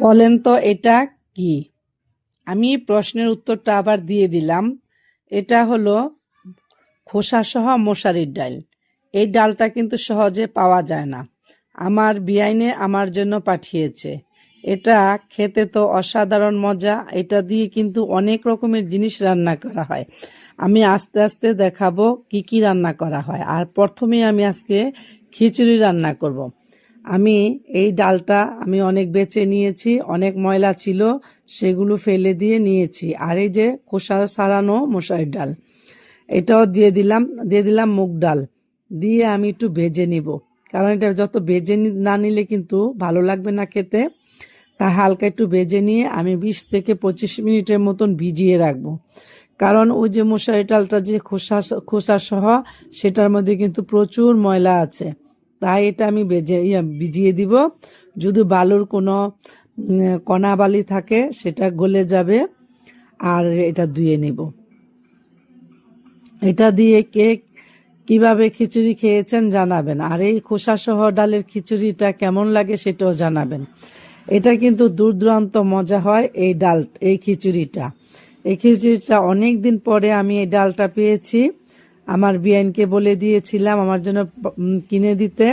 বলেন তো এটা কি? আমি প্রশ্নের উত্তরটা আবার দিয়ে দিলাম। এটা হলো খোসাসহ মশারির ডাল। এই ডালটা কিন্তু সহজে পাওয়া যায় না। আমার বিয়াইনে আমার জন্য পাঠিয়েছে। এটা খেতে তো অসাধারণ মজা। এটা দিয়ে কিন্তু অনেক রকমের জিনিস রান্না করা হয়। আমি আস্তে আস্তে দেখাবো কি কি রান্না করা হয়। আর প্রথমে আমি আজকে খিচুড়ি রান্না করব। আমি এই ডালটা আমি অনেক বেছে নিয়েছি, অনেক ময়লা ছিল, সেগুলো ফেলে দিয়ে নিয়েছি। আর এই যে খোসা সারানো মশারির ডাল, এটাও দিয়ে দিলাম দিয়ে দিলাম মুগ ডাল। দিয়ে আমি একটু ভেজে নিব। কারণ এটা যত ভেজে না নিলে কিন্তু ভালো লাগবে না খেতে। তা হালকা একটু ভেজে নিয়ে আমি বিশ থেকে পঁচিশ মিনিটের মতন ভিজিয়ে রাখব। কারণ ওই যে মশারি ডালটা যে খোসা খোসা সহ, সেটার মধ্যে কিন্তু প্রচুর ময়লা আছে। তাই এটা আমি ইয়া, ভিজিয়ে দিব। যদি বালুর কোনো কণা বালি থাকে সেটা গলে যাবে আর এটা ধুয়ে নিব। এটা দিয়ে কে কীভাবে খিচুড়ি খেয়েছেন জানাবেন আর এই খোসা সহ ডালের খিচুড়িটা কেমন লাগে সেটাও জানাবেন। এটা কিন্তু দূর দূরান্ত মজা হয় এই ডাল এই খিচুড়িটা। এই খিচুড়িটা অনেক দিন পরে আমি এই ডালটা পেয়েছি। আমার বিয়ানকে বলে দিয়েছিলাম আমার জন্য কিনে দিতে।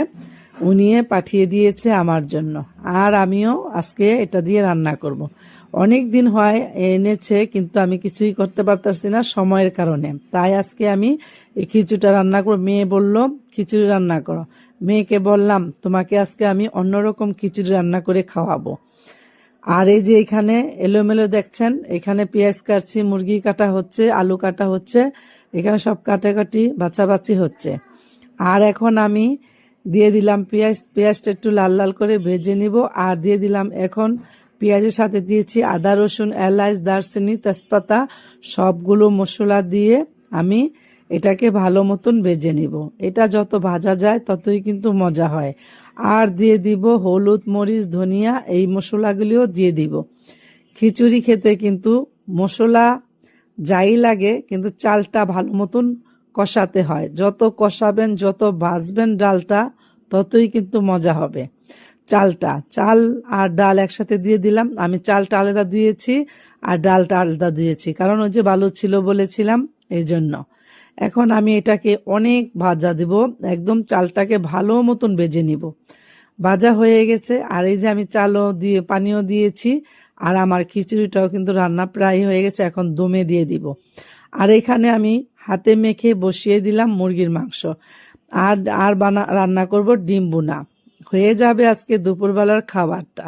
উনিয়ে পাঠিয়ে দিয়েছে আমার জন্য। আর আমিও আজকে এটা দিয়ে রান্না করব। অনেক দিন হয় এনেছে, কিন্তু আমি কিছুই করতে পারতেছি না সময়ের কারণে। তাই আজকে আমি এই খিচুড়িটা রান্না করব। মেয়ে বলল, খিচুড়ি রান্না করো। মেয়েকে বললাম, তোমাকে আজকে আমি অন্যরকম খিচুড়ি রান্না করে খাওয়াবো। আর এই যে এখানে এলোমেলো দেখছেন, এখানে পেঁয়াজ কাটছি, মুরগি কাটা হচ্ছে, আলু কাটা হচ্ছে। এখানে সব কাটাকাটি বাছাবাছি হচ্ছে। আর এখন আমি দিয়ে দিলাম পেঁয়াজ, পেঁয়াজটা একটু লাল লাল করে ভেজে নিব। আর দিয়ে দিলাম এখন পেঁয়াজের সাথে দিয়েছি আদা, রসুন, এলাচ, দারচিনি, তেজপাতা, সবগুলো মশলা দিয়ে আমি এটাকে ভালো মতন ভেজে নিব। এটা যত ভাজা যায় ততই কিন্তু মজা হয়। আর দিয়ে দিব হলুদ, মরিচ, ধনিয়া, এই মশলাগুলিও দিয়ে দিব। খিচুড়ি খেতে কিন্তু মশলা যাই লাগে, কিন্তু চালটা ভালো মতন কষাতে হয়। যত কষাবেন, যত ভাজবেন ডালটা, ততই কিন্তু মজা হবে। চালটা, চাল আর ডাল একসাথে দিয়ে দিলাম। আমি চালটা আলাদা দিয়েছি আর ডালটা আলাদা দিয়েছি। কারণ ওই যে বালু ছিল বলেছিলাম, এই জন্য। এখন আমি এটাকে অনেক ভাজা দিব, একদম চালটাকে ভালো মতন বেজে নিব। ভাজা হয়ে গেছে, আর এই যে আমি চালও দিয়ে পানিও দিয়েছি আর আমার খিচুড়িটাও কিন্তু রান্না প্রায় হয়ে গেছে, এখন দমে দিয়ে দিব। আর এখানে আমি হাতে মেখে বসিয়ে দিলাম মুরগির মাংস। আর আর বানা, রান্না করব ডিম বুনা হয়ে যাবে আজকে দুপুরবেলার খাবারটা।